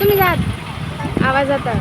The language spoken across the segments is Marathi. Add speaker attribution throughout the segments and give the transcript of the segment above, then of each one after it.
Speaker 1: तुम्ही जात आवाज आता.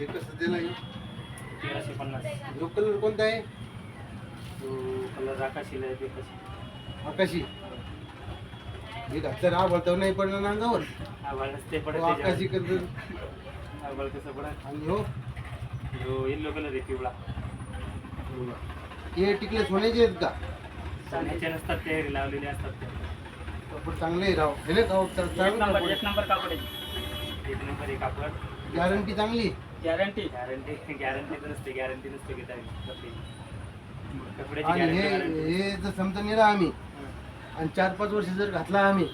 Speaker 2: हे कसं दिलं आहे?
Speaker 3: तेराशे पन्नास.
Speaker 2: जो कलर कोणता आहे?
Speaker 3: तो कलर आकाशीला आहे ते कसं
Speaker 2: आकाशी. हे घातलं नाही पडलं ना अंगावर. तो
Speaker 3: पडत
Speaker 2: आकाशी
Speaker 3: त्याच्यावर.
Speaker 2: कलर
Speaker 3: आभाळ कसं पडत?
Speaker 2: आणि हो.
Speaker 3: जो येल्लो कलर आहे पिवळा.
Speaker 2: हे टिकले सोन्याचे आहेत का?
Speaker 3: सोन्याचे नसतात ते लावलेले असतात. ते
Speaker 2: कापड चांगले आहे राव. हे का
Speaker 4: एक नंबर एक
Speaker 2: चांगलं
Speaker 4: नंबर कापड आहे.
Speaker 3: एक नंबर कापड
Speaker 2: गॅरंटी चांगली
Speaker 4: गॅरंटी
Speaker 3: गॅरंटी गॅरंटी नसते गॅरंटी नसते घेता कपडे. कपड्याची
Speaker 2: आणि हे
Speaker 3: गॅरंटी
Speaker 2: हे जर समजा नेला आम्ही आणि चार पाच वर्ष जर घातला आम्ही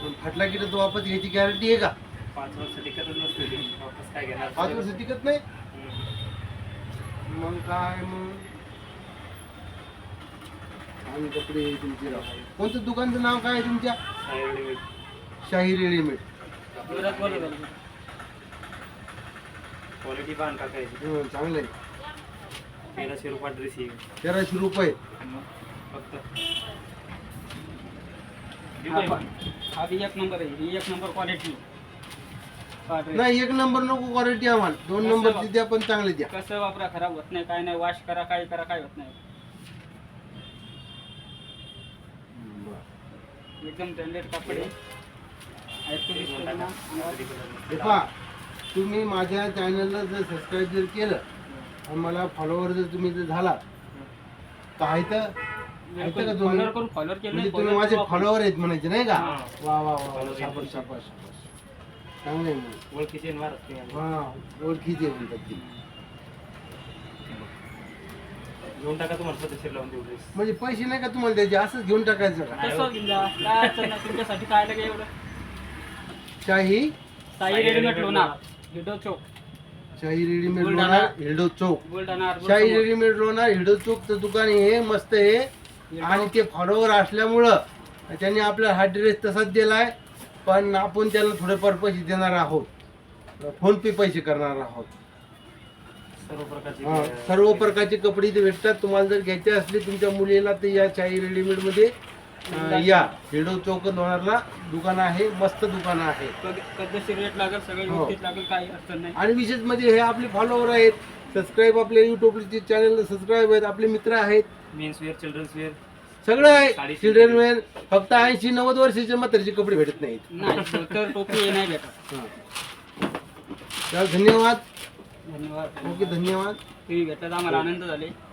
Speaker 2: पण फाटला की तो वापस याची गॅरंटी आहे का?
Speaker 3: पाच वर्ष टिकतच नसते ते. वापस काय घेणार?
Speaker 2: पाच वर्ष टिकत नाही?
Speaker 3: हम्म.
Speaker 2: मग काय मग? आणि कपडे तुमचे राव. कोणतं दुकानचं नाव काय आहे तुमच्या?
Speaker 3: साई रेडीमेड.
Speaker 2: शाही रेडीमेड.
Speaker 4: जोरात बोलू राहिले.
Speaker 3: क्वालिटी पाहून टाकायची
Speaker 2: हं, चांगलं आहे.
Speaker 3: तेराशे रुपये ड्रेस येईल
Speaker 2: तेराशे रुपये.
Speaker 3: फक्त.
Speaker 4: हा हा बी एक नंबर आहे. ही एक नंबर क्वालिटी
Speaker 2: नाही एक नंबर नको क्वालिटी आम्हाला. दोन नंबर द्या पण चांगले द्या.
Speaker 4: कसं वापरा खराब होत नाही काय नाही वॉश करा काय करा काय होत नाही. एकदम ब्रँडेड कापड. आहे ऐकून दिसतोय ना?
Speaker 2: हे पहा. तुम्ही माझ्या चॅनलला जर सबस्क्राईब जर केलं आणि मला फॉलोअर जर तुम्ही जर झाला तर आहे तर आहे तर का तुम्ही
Speaker 4: फॉलोअर करून फॉलोअर केलं
Speaker 2: म्हणजे तुम्ही माझे फॉलोअर आहेत म्हणायचे नाही का
Speaker 3: हा.
Speaker 2: वा वा वा
Speaker 3: Follower आहेत.
Speaker 2: शाबास शाबास चांगले.
Speaker 3: ओळखीचे.
Speaker 2: हा ओळखीचे म्हणतात ते
Speaker 3: घेऊन टाका तुम्हाला पद्धतशीर लावून देऊ ड्रेस
Speaker 2: म्हणजे पैसे नाही का तुम्हाला द्यायचे असंच घेऊन टाकायचं का
Speaker 4: कसं घेऊन जा काय अडचण नाही तुमच्यासाठी काय लगे एवढं
Speaker 2: शाही
Speaker 4: साई
Speaker 3: साई
Speaker 4: रेडीमेड
Speaker 3: रेडीमेड
Speaker 4: लोणार
Speaker 3: लोणार.
Speaker 4: हिडो चौक.
Speaker 2: शाही रेडीमेड
Speaker 4: बुलढाणा.
Speaker 2: लोणार चौक.
Speaker 4: बुलढाणा
Speaker 2: शाही रेडीमेड लोणार हिरडो चौकचं दुकान हे मस्त आहे. आणि ते फॉलोवर असल्यामुळं त्यांनी आपला हा ड्रेस तसाच दिलाय पण आपण त्याला थोडेफार पैसे देणार आहोत. फोन पे पैसे करणार आहोत.
Speaker 3: सर्व प्रकारचे
Speaker 2: हा, सर्व प्रकारचे कपडे इथे भेटतात. तुम्हाला जर घ्यायचे असले तुमच्या मुलीला तर या चाई रेडीमेडमध्ये अं, या हिरडो चौक लोणारला दुकान आहे मस्त दुकान आहे.
Speaker 4: रेट लागेल सगळं
Speaker 2: हो.
Speaker 4: व्यवस्थित लागेल काही अडचण नाही.
Speaker 2: आणि विशेष म्हणजे हे आपले फॉलोवर आहेत सबस्क्राईब आपले युट्यूब चॅनल सबस्क्राईब आहेत आपले मित्र आहेत.
Speaker 3: मेन्स वेअर चिल्ड्रन्स वेअर
Speaker 2: सगळं आहे.
Speaker 3: साडी
Speaker 2: चिल्ड्रन वेअर फक्त ऐंशी नव्वद वर्षाचे म्हातारीचे कपडे भेटत नाहीत.
Speaker 4: नाही धोतर टोपी हे नाही भेटत.
Speaker 2: हा. धन्यवाद.
Speaker 4: धन्यवाद.
Speaker 2: ओके धन्यवाद.
Speaker 4: तुम्ही भेटल्यात आम्हाला आनंद झाले.